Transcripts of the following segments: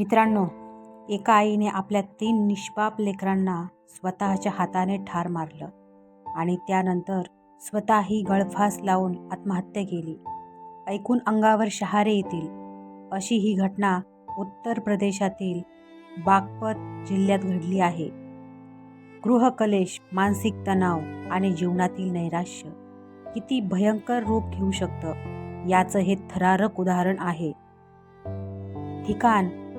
मित्रांनो एका आईने आपल्या तीन निष्पाप लेकरांना स्वतःच्या हाताने ठार मारलं आणि त्यानंतर स्वतःही गळफास लावून आत्महत्या केली. ऐकून अंगावर शहारे येतील अशी ही घटना उत्तर प्रदेशातील बागपत जिल्ह्यात घडली आहे. गृहकलेश मानसिक तणाव आणि जीवनातील नैराश्य किती भयंकर रूप घेऊ शकतं याचं हे थरारक उदाहरण आहे. ठिकाण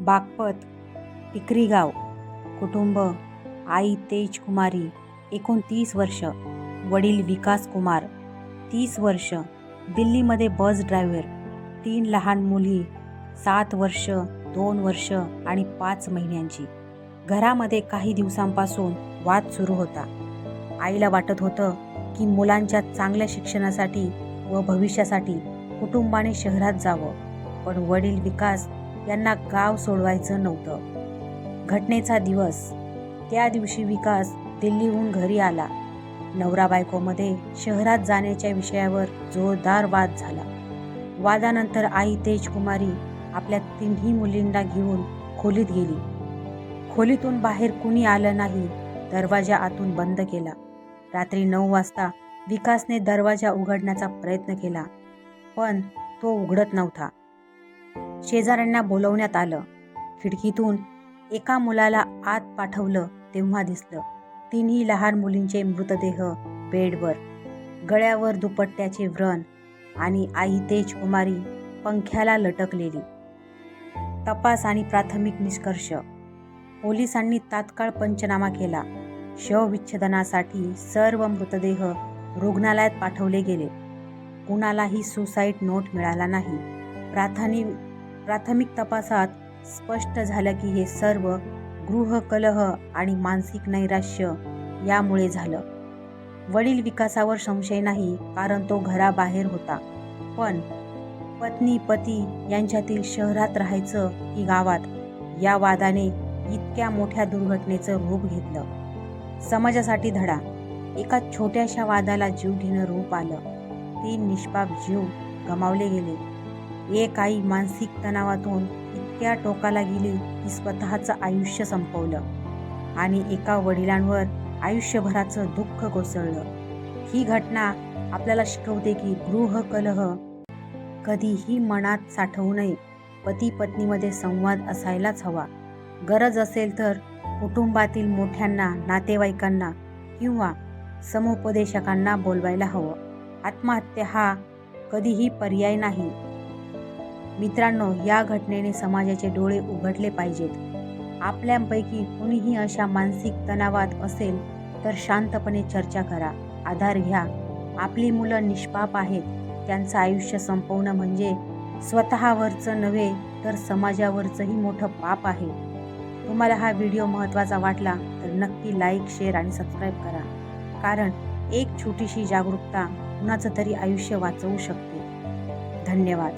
बागपत पिकरी गाव कुटुंब आई तेजकुमारी एकोणतीस वर्ष वडील विकास कुमार तीस वर्ष दिल्लीमध्ये बस ड्रायव्हर तीन लहान मुली सात वर्ष दोन वर्ष आणि पाच महिन्यांची. घरामध्ये काही दिवसांपासून वाद सुरू होता. आईला वाटत होतं की मुलांच्या चांगल्या शिक्षणासाठी व भविष्यासाठी कुटुंबाने शहरात जावं पण वडील विकास यांना गाव सोडवायचं नव्हतं. घटनेचा दिवस. त्या दिवशी विकास दिल्लीहून घरी आला. नवरा बायकोमध्ये शहरात जाण्याच्या विषयावर जोरदार वाद झाला. वादानंतर आई तेजकुमारी आपल्या तिन्ही मुलींना घेऊन खोलीत गेली. खोलीतून बाहेर कुणी आलं नाही दरवाजा आतून बंद केला. रात्री नऊ वाजता विकासने दरवाजा उघडण्याचा प्रयत्न केला. पण तो उघडत नव्हता. शेजाऱ्यांना बोलवण्यात आलं. खिडकीतून एका मुलाला आत पाठवलं तेव्हा दिसलं. तिन्ही लहान मुलींचे मृतदेह बेडवर गळ्यावर दुपट्ट्याचे व्रण आणि आई तेजकुमारी पंख्याला लटकलेली. तपास आणि प्राथमिक निष्कर्ष. पोलिसांनी तात्काळ पंचनामा केला. शवविच्छेदनासाठी सर्व मृतदेह रुग्णालयात पाठवले गेले. कुणालाही सुसाईड नोट मिळाला नाही. प्राथमिक प्राथमिक तपासात स्पष्ट झालं की हे सर्व गृहकलह आणि मानसिक नैराश्य यामुळे झालं. वडील विकासावर संशय नाही कारण तो घराबाहेर होता. पण पत्नी पती यांच्यातील शहरात राहायचं की गावात या वादाने इतक्या मोठ्या दुर्घटनेचं रूप घेतलं. समाजासाठी धडा. एका छोट्याशा वादाला जीव घेणं रूप आलं. तीन निष्पाप जीव गमावले गेले. एक आई मानसिक तणावातून इतक्या टोकाला गेली की स्वतःचं आयुष्य संपवलं. आणि एका वडिलांवर आयुष्यभराचं दुःख कोसळलं. ही घटना आपल्याला शिकवते की गृहकलह कधीही मनात साठवू नये. पती पत्नीमध्ये संवाद असायलाच हवा. गरज असेल तर कुटुंबातील मोठ्यांना नातेवाईकांना किंवा समुपदेशकांना बोलवायला हवं. आत्महत्या हा कधीही पर्याय नाही. मित्रांनो या घटनेने समाजाचे डोळे उघडले पाहिजेत. आपल्यापैकी कुणीही अशा मानसिक तणावात असेल तर शांतपणे चर्चा करा. आधार घ्या. आपली मुलं निष्पाप आहेत. त्यांचं आयुष्य संपवणं म्हणजे स्वतःवरचं नव्हे तर समाजावरचंही मोठं पाप आहे. तुम्हाला हा व्हिडिओ महत्त्वाचा वाटला तर नक्की लाईक शेअर आणि सबस्क्राईब करा. कारण एक छोटीशी जागरूकता कुणाचं तरी आयुष्य वाचवू शकते. धन्यवाद.